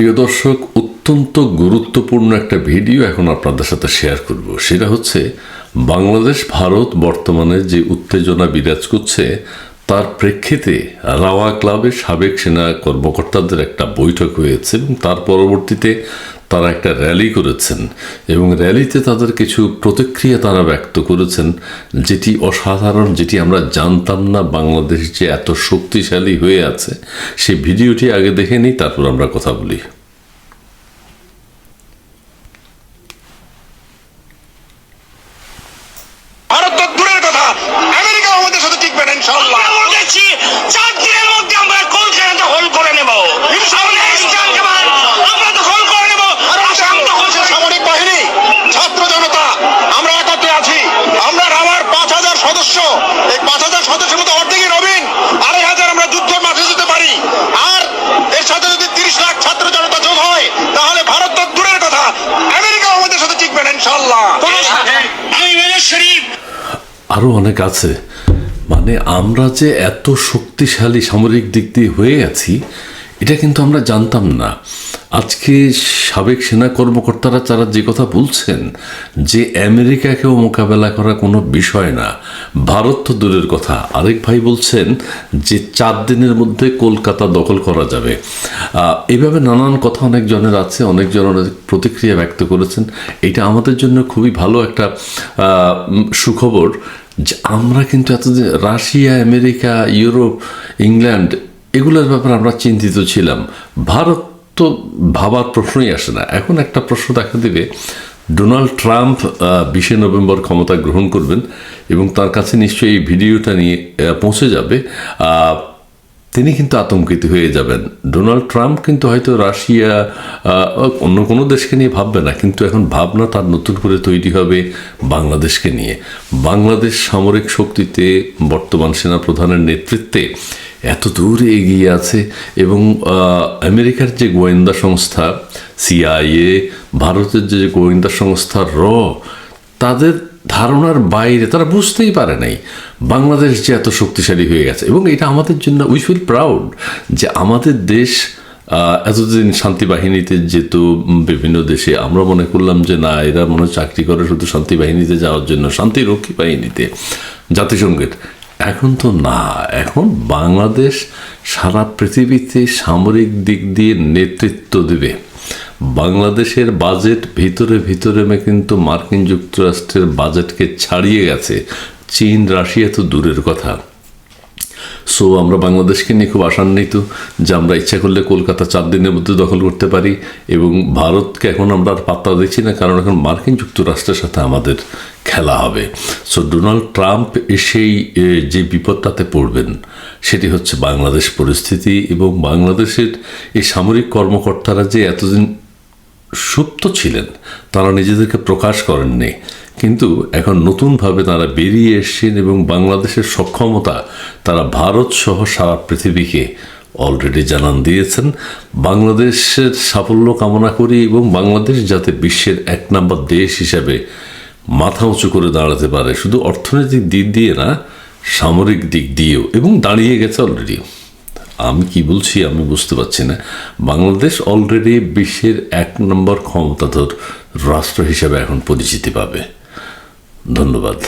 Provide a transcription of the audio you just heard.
প্রিয় দর্শক, অত্যন্ত গুরুত্বপূর্ণ একটা ভিডিও এখন আপনাদের সাথে শেয়ার করব। সেটা হচ্ছে, বাংলাদেশ, ভারত বর্তমানে যে উত্তেজনা বিরাজ করছে, তার প্রেক্ষিতে রাওয়া ক্লাবের সাবেক সেনা কর্মকর্তাদের একটা বৈঠক হয়েছে এবং তার পরবর্তীতে তারা একটা র্যালি করেছেন এবং র্যালিতে তাদের কিছু প্রতিক্রিয়া তারা ব্যক্ত করেছেন যেটি অসাধারণ যেটি আমরা জানতাম না বাংলাদেশ যে এত শক্তিশালী হয়ে আছে। সেই ভিডিওটি আগে দেখে নিই তারপর আমরা কথা বলি। ভারত তো দূরের কথা। আমেরিকা আমাদের সাথে টিকবে না ইনশাল্লাহ আমরা বলেছি চার দিনের মধ্যে আমরা কলকাতা দখল করে নেব ইস্টার্ন কামান্ড আমরা দখল করে নেব আসাম দখল বাংলাদেশের করে নেব। সামরিক বাহিনী ছাত্র জনতা আমরা একত্রে আছি আমরা রাওয়ার পাঁচ হাজার সদস্য এই পাঁচ হাজার সদস্যের মধ্যে অর্ধেকই নবীন আড়াই হাজার আমরা যুদ্ধের মাঠে যেতে পারি আর এর সাথে যদি তিরিশ লাখ ছাত্র জনতা যোগ হয় তাহলে ভারত তো দূরের কথা আমেরিকা আমাদের সাথে টিকবে না ইনশাল্লাহ আমি মেজর শরীফ আরও অনেক আছে। মানে আমরা যে এত শক্তিশালী সামরিক দিক দিয়ে হয়ে আছি, এটা কিন্তু আমরা জানতাম না। আজকে সাবেক সেনা কর্মকর্তারা যারা যে কথা বলছেন, যে আমেরিকাকেও মোকাবেলা করা কোনো বিষয় না, ভারত তো দূরের কথা। আরেক ভাই বলছেন যে চার দিনের মধ্যে কলকাতা দখল করা যাবে। এভাবে নানান কথা অনেকজনের আছে অনেকজন অনেক প্রতিক্রিয়া ব্যক্ত করেছেন। এটা আমাদের জন্য খুবই ভালো একটা সুখবর। যে আমরা কিন্তু এতদিন রাশিয়া, আমেরিকা, ইউরোপ, ইংল্যান্ড, এগুলোর ব্যাপারে আমরা চিন্তিত ছিলাম। ভারত তো ভাবার প্রশ্নই আসে না। এখন একটা প্রশ্ন দেখা দিবে, ডোনাল্ড ট্রাম্প বিশে নভেম্বর ক্ষমতা গ্রহণ করবেন এবং তার কাছে নিশ্চয়ই এই ভিডিওটা নিয়ে পৌঁছে যাবে। তিনি কিন্তু আতঙ্কিত হয়ে যাবেন। ডোনাল্ড ট্রাম্প কিন্তু হয়তো রাশিয়া অন্য কোনো দেশকে নিয়ে ভাববে না, কিন্তু এখন ভাবনা তার নতুন করে তৈরি হবে বাংলাদেশকে নিয়ে। বাংলাদেশ সামরিক শক্তিতে বর্তমান সেনাপ্রধানের নেতৃত্বে এত দূর এগিয়ে আছে এবং আমেরিকার যে গোয়েন্দা সংস্থা, সিআইএ, ভারতের যে গোয়েন্দা সংস্থা র, তাদের ধারণার বাইরে তারা বুঝতেই পারে নাই বাংলাদেশ যে এত শক্তিশালী হয়ে গেছে। এবং এটা আমাদের জন্য উই ফিল প্রাউড যে আমাদের দেশ এতদিন শান্তি বাহিনীতে যেত বিভিন্ন দেশে। আমরা মনে করলাম যে না, এরা মনে চাকরি করে শুধু শান্তি বাহিনীতে যাওয়ার জন্য শান্তিরক্ষী বাহিনীতে, জাতিসংঘের। এখন তো না, এখন বাংলাদেশ সারা পৃথিবীতে সামরিক দিক দিয়ে নেতৃত্ব দেবে। বাংলাদেশের বাজেট ভিতরে ভিতরে কিন্তু মার্কিন যুক্তরাষ্ট্রের বাজেটকে ছাড়িয়ে গেছে। চীন, রাশিয়া তো দূরের কথা। সো আমরা বাংলাদেশকে নিয়ে খুব আশান্বিত যে আমরা ইচ্ছা করলে কলকাতা চার দিনের মধ্যে দখল করতে পারি এবং ভারতকে এখন আমরা আর পাত্তা দিচ্ছি না, কারণ এখন মার্কিন যুক্তরাষ্ট্রের সাথে আমাদের খেলা হবে। সো ডোনাল্ড ট্রাম্প এসেই যে বিপদটাতে পড়বেন, সেটি হচ্ছে বাংলাদেশ পরিস্থিতি এবং বাংলাদেশের এই সামরিক কর্মকর্তারা যে এতদিন সুপ্ত ছিলেন, তারা নিজেদেরকে প্রকাশ করেননি। কিন্তু এখন নতুনভাবে তারা বেরিয়ে এসছেন এবং বাংলাদেশের সক্ষমতা তারা ভারত সহ সারা পৃথিবীকে অলরেডি জানান দিয়েছেন। বাংলাদেশের সাফল্য কামনা করি এবং বাংলাদেশ যাতে বিশ্বের এক নম্বর দেশ হিসাবে মাথা উঁচু করে দাঁড়াতে পারে। শুধু অর্থনৈতিক দিক দিয়ে না, সামরিক দিক দিয়েও। এবং দাঁড়িয়ে গেছে অলরেডি আমি কি বলছি আমি বুঝতে পারছি না। বাংলাদেশ অলরেডি বিশ্বের এক নম্বর ক্ষমতাধর রাষ্ট্র হিসাবে এখন পরিচিতি পাবে। ধন্যবাদ।